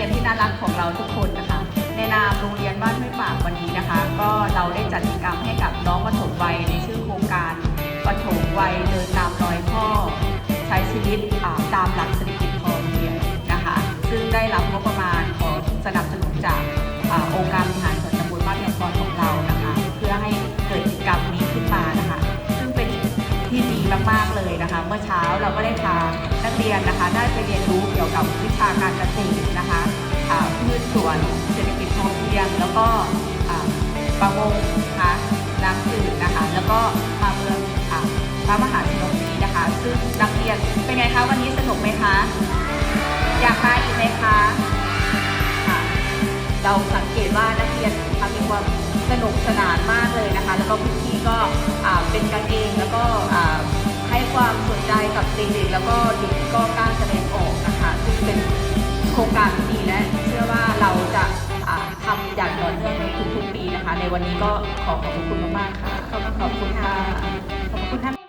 รียนที่น่ารักของเราทุกคนนะคะ ในนามโรงเรียนบ้านห้วยปากวันนี้นะคะ ก็เราได้จัดกิจกรรมให้กับน้องปฐมวัยในชื่อโครงการปฐมวัยเดินตามรอยพ่อ ใช้ชีวิตตามหลักเศรษฐกิจพอเพียงนะคะ ซึ่งได้รับงบ เลยนะคะ เมื่อเช้าเราก็ได้พานักเรียนนะคะ ได้ไปเรียนรู้เกี่ยวกับวิชาการเกษตรนะคะพืชสวนเศรษฐกิจพอเพียง แล้วก็ประมงนะคะน้ำจืดนะคะ แล้วก็มาเมืองพระมหาชนกนี้นะคะ ซึ่งนักเรียนเป็นไงคะวันนี้สนุกไหมคะ อยากมาอีกไหมคะะเราสังเกตว่านักเรียนทำมีความสนุกสนานมากเลยนะคะ แล้วก็พี่ก็เป็นกันเองแล้วก็ ให้ความสนใจกับเด็กๆแล้วก็เด็กก็กล้าแสดงออกนะคะซึ่งเป็นโครงการที่ดีและเชื่อว่าเราจะอ่าทำอย่างต่อเนื่องในทุกๆปีนะคะ ในวันนี้ก็ขอขอบคุณมากๆค่ะขอบคุณค่ะ ขอบคุณท่าน